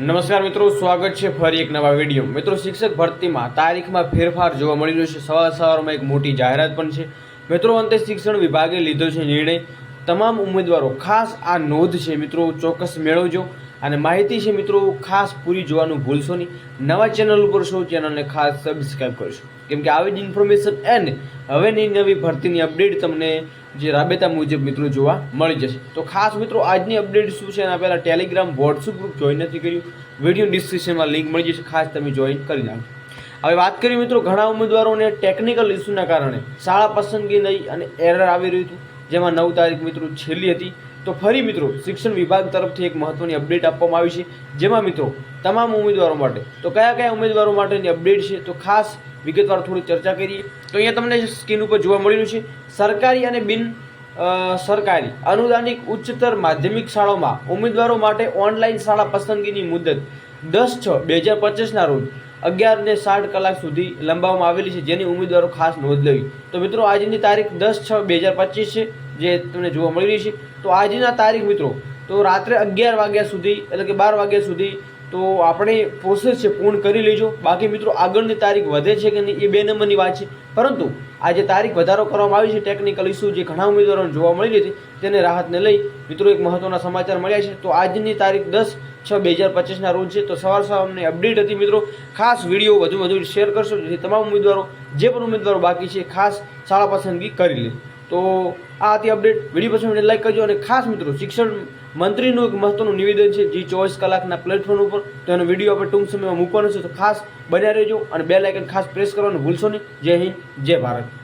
નમસ્કાર મિત્રો, સ્વાગત છે ફરી એક નવા વીડિયો. મિત્રો, શિક્ષક ભરતીમાં તારીખમાં ફેરફાર જોવા મળી રહ્યો છે. સવાર સવારમાં એક મોટી જાહેરાત પણ છે. મિત્રો, અંતે શિક્ષણ વિભાગે લીધો છે નિર્ણય. તમામ ઉમેદવારો ખાસ આ નોંધ છે મિત્રો, ચોક્કસ મેળવજો. અને માહિતી છે મિત્રો, ખાસ પૂરી જોવાનું ભૂલશો નહીં. નવા ચેનલ ઉપર શો ચેનલને ખાસ સબસ્ક્રાઈબ કરશો. કેમ કે આવી જ ઇન્ફોર્મેશન એન્ડ હવેની નવી ભરતીની અપડેટ તમને જે રાબેતા મુજબ મિત્રો જોવા મળી જશે. તો ખાસ મિત્રો, આજની અપડેટ શું છે એના પહેલાં ટેલિગ્રામ વોટ્સઅપ ગ્રુપ જોઈન નથી કર્યું. વીડિયો ડિસ્ક્રિપ્શનમાં લિંક મળી જશે. ખાસ તમે જોઈન કરી નાખો હવે વાત કરીએ મિત્રો, ઘણા ઉમેદવારોને ટેકનિકલ ઇસ્યુના કારણે શાળા પસંદગી નહીં અને એરર આવી રહ્યું હતું. જેમાં નવ તારીખ મિત્રો છેલ્લી હતી. તો ફરી મિત્રો, શિક્ષણ વિભાગ તરફથી એક મહત્વની અપડેટ આપવામાં આવી છે. જેમાં મિત્રો, તમામ ઉમેદવારો માટે, તો કયા કયા ઉમેદવારો માટેની અપડેટ છે? તો ખાસ વિગતવાર થોડી ચર્ચા કરીએ. તો અહીંયા તમને સ્ક્રીન ઉપર જોવા મળેલું છે, સરકારી અને બિન સરકારી અનુદાનિક ઉચ્ચતર માધ્યમિક શાળાઓમાં ઉમેદવારો માટે ઓનલાઈન શાળા પસંદગીની મુદત દસ છ બે હજાર પચીસના રોજ અગિયાર ને સાઠ કલાક સુધી લંબાવવામાં આવેલી છે, જેની ઉમેદવારો ખાસ નોંધ લેવી. તો મિત્રો, આજની તારીખ દસ છ બે હજાર પચીસ છે. જે તમને જોવા મળી રહી છે. તો આજના તારીખ મિત્રો, તો રાત્રે અગિયાર વાગ્યા સુધી, એટલે કે બાર વાગ્યા સુધી, તો આપણે પ્રોસેસ છે પૂર્ણ કરી લેજો. બાકી મિત્રો, આગળની તારીખ વધે છે કે નહીં, એ બે નંબરની વાત છે. પરંતુ આ જે તારીખ વધારો કરવામાં આવી છે ટેકનિકલ ઇસ્યુ જે ઘણા ઉમેદવારોને જોવા મળી રહી હતી તેને રાહતને લઈ મિત્રો એક મહત્વના સમાચાર મળ્યા છે. તો આજની તારીખ દસ છ બે હજાર પચીસના રોજ છે. તો સવાર સવારની અપડેટ હતી મિત્રો. ખાસ વીડિયો વધુ વધુ શેર કરશો જેથી તમામ ઉમેદવારો, જે પણ ઉમેદવારો બાકી છે, ખાસ શાળા પસંદગી કરી લે. તો આ હતી અપડેટ વીડિયો પસંદ વીડિયો લાઈક કરજો અને ખાસ મિત્રો, શિક્ષણ મંત્રીનું એક મહત્વનું નિવેદન છે, જે ચોવીસ કલાકના પ્લેટફોર્મ ઉપર તો એનો વીડિયો આપણે ટૂંક સમયમાં મૂકવાનો છે. તો ખાસ બન્યા રહેજો અને બે લાઇકન ખાસ પ્રેસ કરવાનું ભૂલશો નહીં. જય હિન્દ, જય ભારત.